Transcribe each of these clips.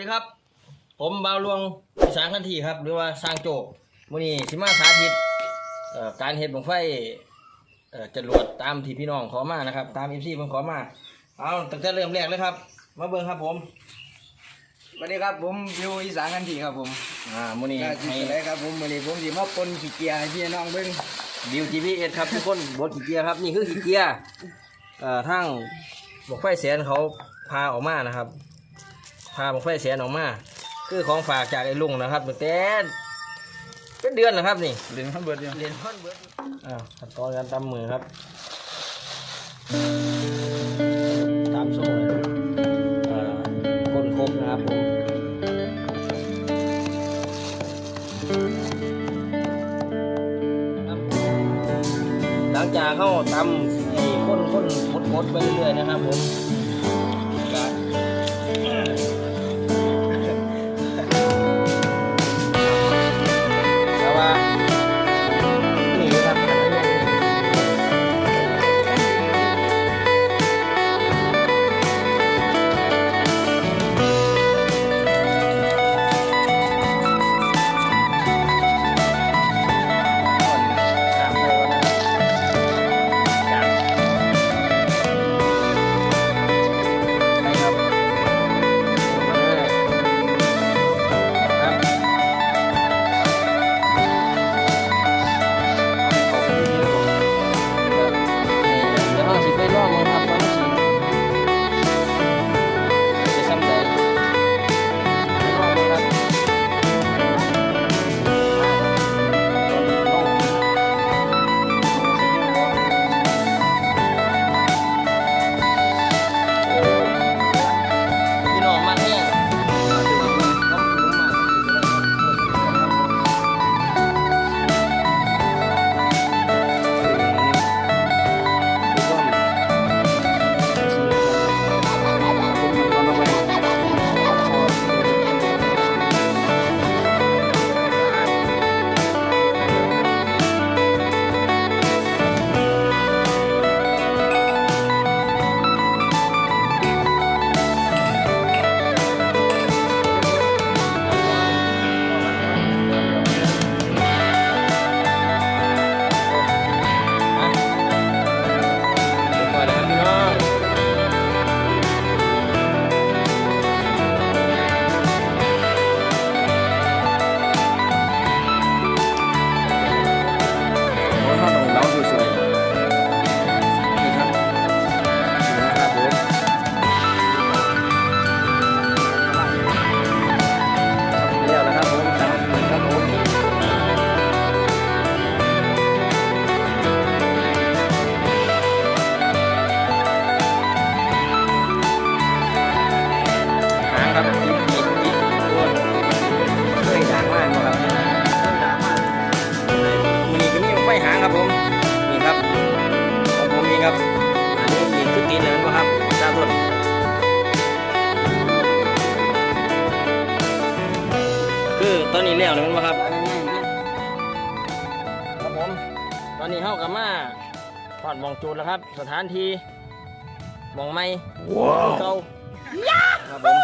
ดีครับ ผมบาวหลวงอีสานคันทีครับ หรือว่าสร้างโจกมื้อนี้สิมาสาธิตเอ่อการเฮ็ดบังไฟเอ่อจรวดตามที่พี่น้องขอมานะครับ ตาม MC เพิ่นขอมา เอาตั้งแต่เริ่มแรกเลยครับ มาเบิ่งครับผมสวัสดีครับผมวิวอีสานกันทีครับผม อ่ามื้อนี้ก็สิให้เลยครับผมมื้อนี้ผมสิมาปนขี้เกียจให้พี่น้องเบิ่งบิว GPS ครับทุกคนบดขี้เกียร์ครับนี่คือขี้เกียร์เอ่อทางบอกไฟแสนเขาพาออกมานะครับ พาบอกไฟแสนออกมา คือของฝากจากไอ้ลุงนะครับตั้งแต่เป็นเดือนนะครับนี่เรียนข้างเบิดเดียวเรียนท่อนเบิร์ดอ้าวขั้นตอนการตำมือครับตามโซ่เลยเอ่อก้นครบนะครับผมหลังจากเข้าตำไอ้ข้นข้นมดมดๆไปเรื่อยๆนะครับผม คือตอนนี้แล้วเลยมั้งครับ ครับผม ตอนนี้เข้ากับมาถอดหมองจูดแล้วครับ สถานที่หมองไม้ว้าวเก่าครับผม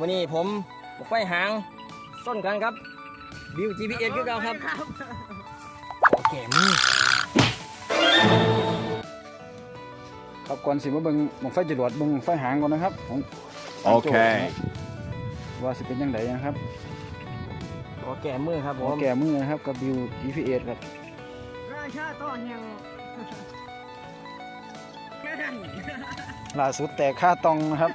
วันนี้ผมบอกไฟหางส้นกันครับบิว GPS คือเก่าครับ โอเคมือ ครับก่อนสิมาเบิ่งหมองไฟจรวดเบิ่งไฟหางก่อนนะครับของโอเค ว่าสิเป็นจังไดนะครับโอเคมือครับผขอมแก้มือนะครับกับวิว GPS ครับราชาต่อแห่งแค่นั้นล่าสุดแตกค่าตองนะครับ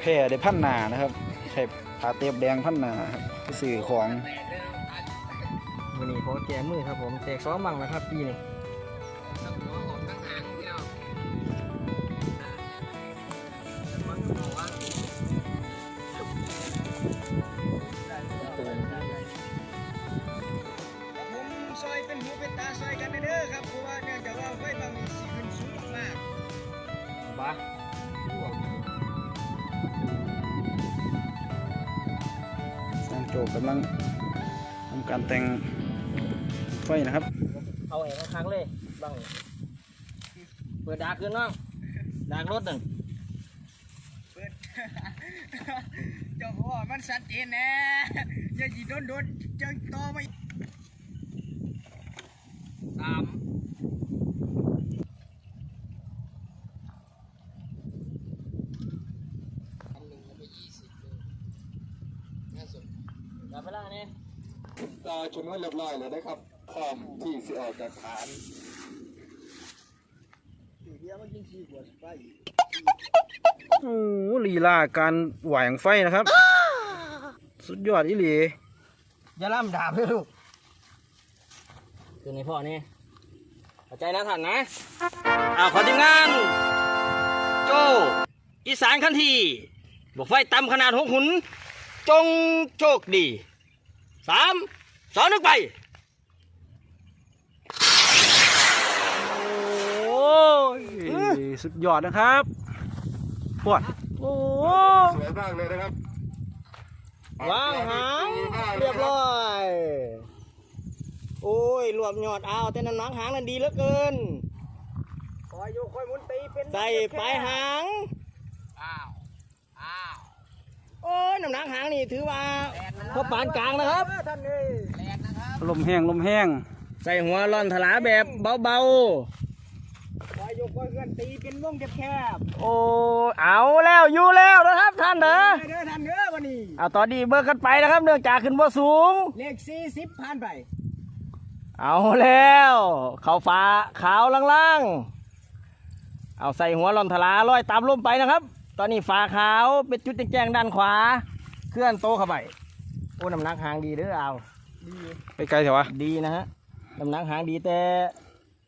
แผ่ได้พันหนานะครับใช้ผ้าเตียบแดงพันหนาครับไปสื่อของ วันนี้ผมแกมือครับผมแตกซ้อมบังนะครับปีนี้ำลังทำการแต่งไฟนะครับ เอาเองข้างๆเลยบังเปิดดากขึ้นน้องดากรถหนึ่งเปิดเจ้าพ่อมันชัดเจนแน่อย่าจีโดนโดนจังต่อไปสาม จับเวลาเนี่ย ตาชนไว้เรียบร้อยเลยนะครับ พร้อมที่สิออกจากฐานโอ้โหลีลาการหวายของไฟนะครับ สุดยอดอีหลีอย่าล่ำดาบเลยลูกคือในพ่อนี่เข้าใจนะท่านนะอ้าวขอทีมงาน โจ อีสานคันทีบอกไฟต่ำขนาดหกหุน จงโชคดีสาม สองหนึ่งไป โอ้ยสุดยอดนะครับปวดโอ้สวยมากเลยนะครับวางหางเรียบร้อย โอ้ยรวบยอดเอาแต่น้ำหนังหางนั่นดีเหลือเกินคอยอยู่คอยหมุนตีเป็นใส่ปลายหางอ้าวอ้าวโอ้ยน้ำหนังหางนี่ถือว่าพอปานกลางนะครับท่านนี่แลนนะครับลมแห้งลมแห้ง ใส่หัวร่อนถลาแบบเบาคอยอยู่คอยเคลื่อนตีเป็นวงแคบๆโอ้ยเอาแล้วอยู่แล้วนะครับท่านเด้อๆเด้อท่านเด้อวันนี้เอาตอนนี้เบิกกันไปนะครับเนื่องจากขึ้นบ่สูง เลขสี่สิบผ่านไป เอาแล้วเขาฟ้าขาวล่างๆ เอาใส่หัวร่อนถลาลอยตามลมไปนะครับ ตอนนี้ฟ้าขาวเป็นจุดแจ้งๆด้านขวา เคลื่อนโตเข้าไปโอ้น้ำหนักหางดีเด้อเอา ไปไกลเถอะวะดีนะฮะน้ำหนักหางดีแต่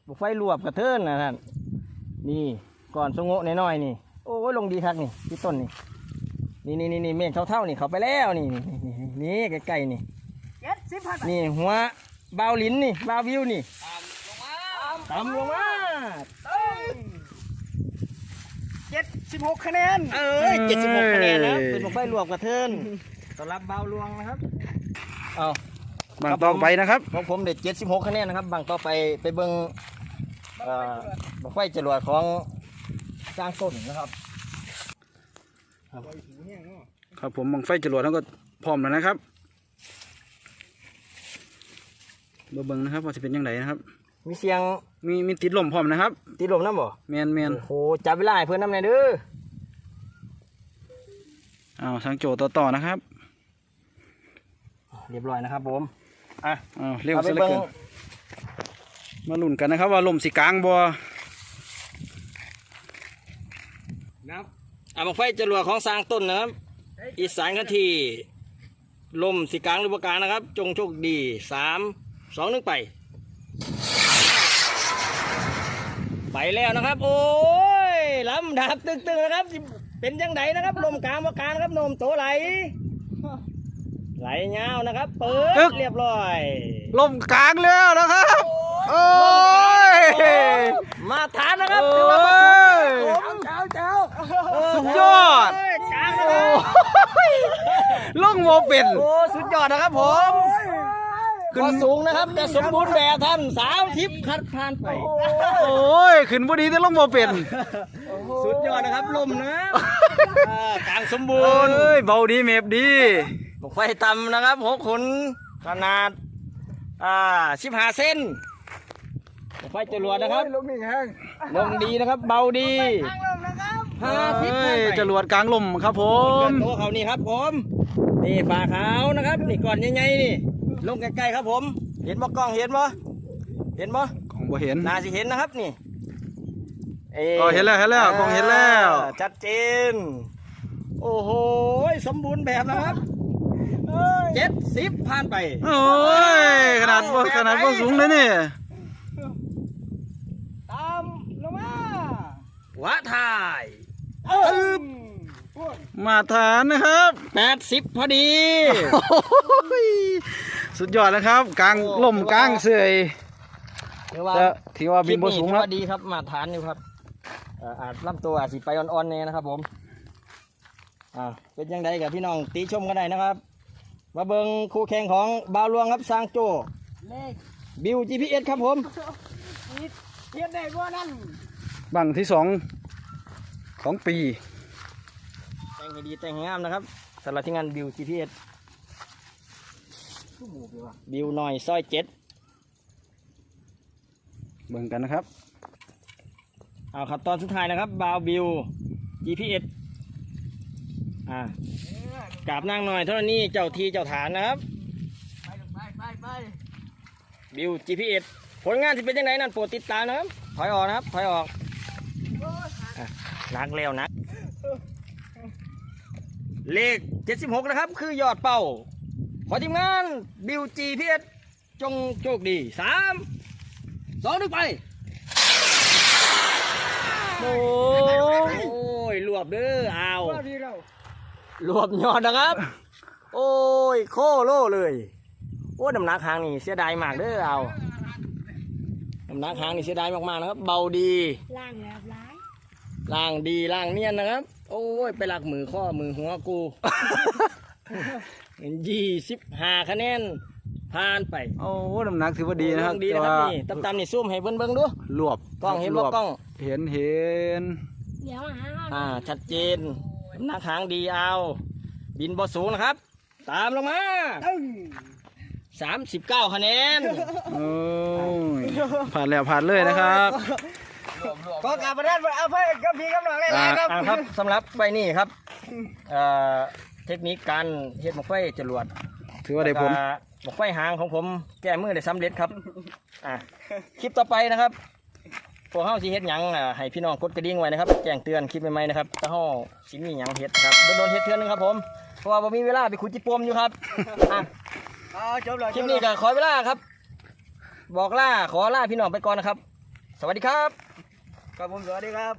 บุกไฟรวบกระเทินนะท่านนี่ก่อนสงโงะน้อยๆนี่โอ้ยลงดีครับนี่ที่ต้นนี่นี่นี่นี่นี่เมฆเท่าๆนี่เขาไปแล้วนี่นี่นี่นี่ใกล้ๆนี่เจ็ดสิบผ่านไปนี่หัวบาวลิ้นนี่บาววิวนี่ตามลงมาต่ำลงมาเจ็ดสิบหกคะแนนเอ้ยเจ็ดสิบหกคะแนนนะเป็นบุกไฟรวบกระเทินต้อนรับบ่าวลวงนะครับเอา บางต่อไปนะครับของผมเด็ดเจ็ดสิบหกคะแนนนะครับบางต่อไปไปเบิ้งเอ่อบุกไฟจรวดของสร้างต้นนะครับ ครับผมบังไฟจรวดเขาก็พร้อมแล้วนะครับเบิ่งนะครับว่าจะเป็นยังไงนะครับ มีเสียงมีมีติดลมพร้อมนะครับตีลมน้ำบ่แมนแมนโอ้โหจับเวลาให้เพื่อนน้ำหน่อยเด้ออ้าวทางโจต่อต่อนะครับ เรียบร้อยนะครับผม อะอ้าวเร็วเอาไปซะเหลือเบิ้งเกินมาลุ้นกันนะครับ ว่าลมสีกลางบ่นับอะบังไฟจรวดของสร้างต้นนะครับ อีสานกันทีลมสีกลางหรือประกลางนะครับ จงโชคดีสามสองหนึ่งไป ไปแล้วนะครับ โอ้ยลำดับตึงๆนะครับสิเป็นยังไงนะครับ ลมกลางประกลางนะครับนมโตไหล ไหลเงาวนะครับเปิดเรียบร้อยลมกลางแล้วนะครับโอ้ยมาทานนะครับโอ้ถือว่ามาสูงยครับผมเจ้าเจ้าสุดยอดกลางนะครับลงโมเป็นโอ้สุดยอดนะครับผมก็สูงนะครับแต่สมบูรณ์แบบท่านสาวทิพย์คัดผ่านไปโอ้ยขึ้นบ่ดีแต่ลงโมเป็นสุดยอดนะครับลมนะอ่ากลางสมบูโอ้รณ์ยเบาดีเมฟดี บกไฟต่ำนะครับหกขุนขนาดอ่าสิบห้าเซนบกไฟจรวดนะครับลงนี่แห้งลงดีนะครับ เบาดีทางลงนะครับห้าทิพย์เอ้ผ่านยไปจรวดกลางลมครับผมโตเขานี่ครับผมนี่ฝาขาวนะครับ นี่ก่อนใหญ่ๆนี่ลงใกล้ๆครับผม เห็นบ่กล้องเห็นบ่เห็นบ่ของบ่เห็นน่าสิเห็นนะครับนี่อ้ก็เห็นแล้วเห็นแล้วกล้องเห็นแล้วอ่าชัดเจน โอ้โหสมบูรณ์แบบนะครับ เจ็ดสิบผ่านไป โอ้ยขนาดบ่ขนาดบ่สูงเลยนี่ตามลงมาวะทายมาทานนะครับ แปดสิบพอดีโอ้ยสุดยอดนะครับกลางลมกลางเสื่อยถือว่าแต่ถือว่าบินบ่สูงคคลิปรับถือว่าดีครับมาทานอยู่ครับเอ่ออาจลำตัวอาจสิไปอ่อนๆเนี่ยนะครับผมอ่าเป็นยังไงกับพี่น้องตีชมกันได้นะครับ มาเบิงคู่แข่งของบาวหลวงครับสร้างโจ เลขบิว GPS ครับผมนิดเทียนได้บ่นั่นบังที่สองของปี แต่งงให้ดีแต่งให้งามนะครับสำหรับที่งานบิว GPS บิวหน่อยซอยเจ็ดเบิ่งกันนะครับ เอาครับตอนสุดท้ายนะครับบาวบิว GPS อ่า กราบนั่งหน่อยเท่านี้เจ้าทีเจ้าฐานนะครับไปไปไปบิว GPS ผลงานที่เป็นยังไงนั่นโปรดติดตามนะครับ ถอยออกนะครับ ถอยออกอะนักแล้วนัก เลข 76 นะครับ คือยอดเป้า ขอทีมงานบิว GPS จงโชคดี 3 2 1ไป โอ้ยรวบเด้ออ้าวว่าดีเรา รวบยอดนะครับ โอ้ยโคโลเลย โอ้น้ำหนักหางนี่เสียดายมากเด้อเอาน้ำหนักหางนี่เสียดายมากๆนะครับ เบาดีล่างแบบร้ายล่างดีล่างเนียนนะครับ โอ้ยไปหลักมือข้อมือหัวกูยี่สิบห้าคะแนนผ่านไปโอ้น้ำหนักถือว่าดีนะครับดีแต่นะครับว่านี่ตำๆนี่ซูมให้เบิ้งเบิ้งๆดูรวบกล้องเห็นรบ่วบกล้อง เห็นเห็นเดี๋ยวหาเอาอ่าชัดเจนน้ำ หนักหางดีเอา บินบ่สูงนะครับ ตามลงมาตึ้งสามสิบเก้าคะแนนโอ้ยผ่านแล้วผ่านเลยนะครับขอกราบประทานเอาไปกับพี่กับน้องเลยนะครับอ่าครับสำหรับไฟนี่ครับเอ่อเทคนิคการเฮ็ดหมกไฟจรวด ถือว่าได้ผลแล้วก็หมกไฟหางของผมแก้มือได้สำเร็จครับ อะคลิปต่อไปนะครับ พวกเฮาสิเฮ็ดหยังอะให้พี่น้องกดกระดิ่งไว้นะครับแจ้งเตือนคลิปใหม่ๆนะครับถ้าเฮาสิมีหยังเฮ็ดครับโดนๆเฮ็ดเทื่อนึงครับผมเพราะว่าบ่มีเวลาไปขุดจิปมอยู่ครับอะเอาจบเลยคลิปนี้ก็ขอเวลาครับ บอกล่าขอลาพี่น้องไปก่อนนะครับ สวัสดีครับ ครับผมสวัสดีครับ